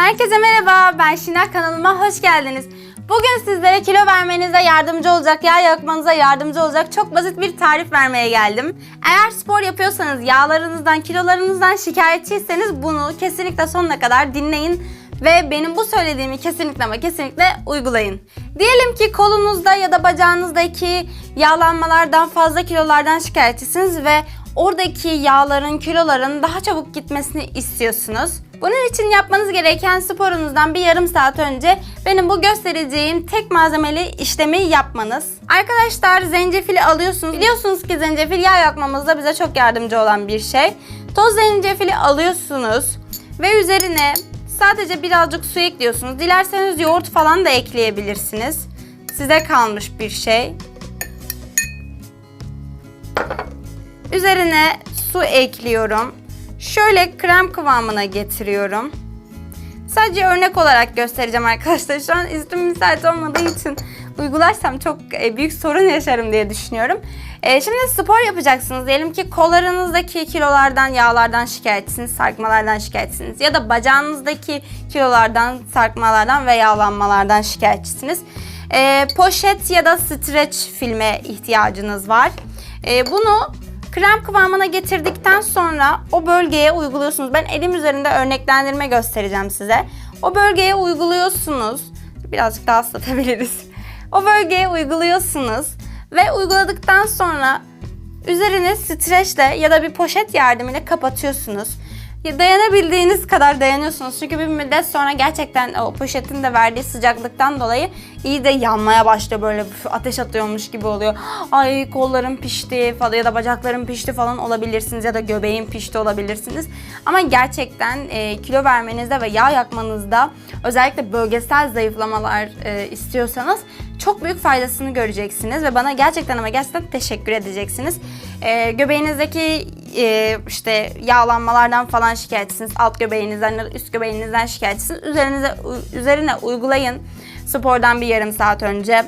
Herkese merhaba, ben Şina kanalıma hoş geldiniz. Bugün sizlere kilo vermenize yardımcı olacak, yağ yakmanıza yardımcı olacak çok basit bir tarif vermeye geldim. Eğer spor yapıyorsanız, yağlarınızdan, kilolarınızdan şikayetçiyseniz bunu kesinlikle sonuna kadar dinleyin ve benim bu söylediğimi kesinlikle ama kesinlikle uygulayın. Diyelim ki kolunuzda ya da bacağınızdaki yağlanmalardan fazla kilolardan şikayetçisiniz ve oradaki yağların, kiloların daha çabuk gitmesini istiyorsunuz. Bunun için yapmanız gereken sporunuzdan bir yarım saat önce benim bu göstereceğim tek malzemeli işlemi yapmanız. Arkadaşlar zencefili alıyorsunuz. Biliyorsunuz ki zencefil yağ yakmamızda bize çok yardımcı olan bir şey. Toz zencefili alıyorsunuz ve üzerine sadece birazcık su ekliyorsunuz. Dilerseniz yoğurt falan da ekleyebilirsiniz. Size kalmış bir şey. Üzerine su ekliyorum. Şöyle krem kıvamına getiriyorum. Sadece örnek olarak göstereceğim arkadaşlar. Şu an üstüm müsait olmadığı için uygularsam çok e, büyük sorun yaşarım diye düşünüyorum. E, Şimdi spor yapacaksınız. Diyelim ki kollarınızdaki kilolardan, yağlardan şikayetçisiniz, sarkmalardan şikayetçisiniz. Ya da bacağınızdaki kilolardan, sarkmalardan ve yağlanmalardan şikayetçisiniz. E, Poşet ya da streç filme ihtiyacınız var. Bunu Krem kıvamına getirdikten sonra o bölgeye uyguluyorsunuz. Ben elim üzerinde örneklendirme göstereceğim size. O bölgeye uyguluyorsunuz. Birazcık daha ıslatabiliriz. O bölgeye uyguluyorsunuz ve uyguladıktan sonra üzerine streçle ya da bir poşet yardımıyla kapatıyorsunuz. Ya Dayanabildiğiniz kadar dayanıyorsunuz. Çünkü bir müddet sonra gerçekten o poşetin de verdiği sıcaklıktan dolayı iyi de yanmaya başlıyor böyle ateş atıyormuş gibi oluyor. Ay kollarım pişti falan ya da bacaklarım pişti falan olabilirsiniz ya da göbeğim pişti olabilirsiniz. Ama gerçekten e, kilo vermenizde ve yağ yakmanızda özellikle bölgesel zayıflamalar e, istiyorsanız çok büyük faydasını göreceksiniz ve bana gerçekten ama gerçekten teşekkür edeceksiniz. E, göbeğinizdeki e, işte yağlanmalardan falan şikayetçisiniz. Alt göbeğinizden ya da üst göbeğinizden şikayetçisiniz. Üzerinize, üzerine uygulayın spordan bir yarım saat önce.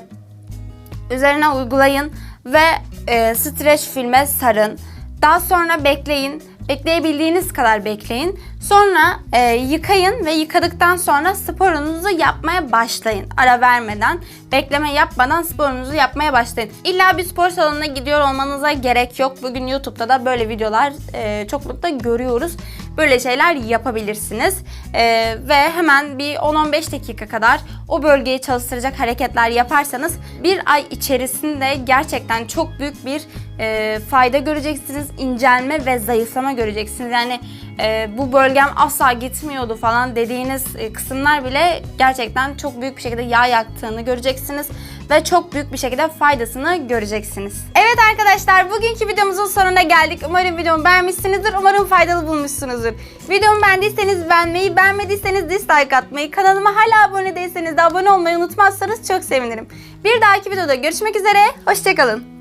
Üzerine uygulayın ve e, streç filme sarın. Daha sonra bekleyin. Bekleyebildiğiniz kadar bekleyin. Sonra e, yıkayın ve yıkadıktan sonra sporunuzu yapmaya başlayın. Ara vermeden, bekleme yapmadan sporunuzu yapmaya başlayın. İlla bir spor salonuna gidiyor olmanıza gerek yok. Bugün YouTube'da da böyle videolar e, çoklukla görüyoruz. Böyle şeyler yapabilirsiniz. E, ve hemen bir 10-15 dakika kadar o bölgeyi çalıştıracak hareketler yaparsanız bir ay içerisinde gerçekten çok büyük bir e, fayda göreceksiniz. İncelme ve zayıflama göreceksiniz. Yani e, bu bölgem asla gitmiyordu falan dediğiniz e, kısımlar bile gerçekten çok büyük bir şekilde yağ yaktığını göreceksiniz ve çok büyük bir şekilde faydasını göreceksiniz. Evet arkadaşlar bugünkü videomuzun sonuna geldik. Umarım videomu beğenmişsinizdir. Umarım faydalı bulmuşsunuzdur. Videomu beğendiyseniz beğenmeyi, beğenmediyseniz dislike atmayı, kanalıma hala abone değilseniz de abone olmayı unutmazsanız çok sevinirim. Bir dahaki videoda görüşmek üzere. Hoşçakalın.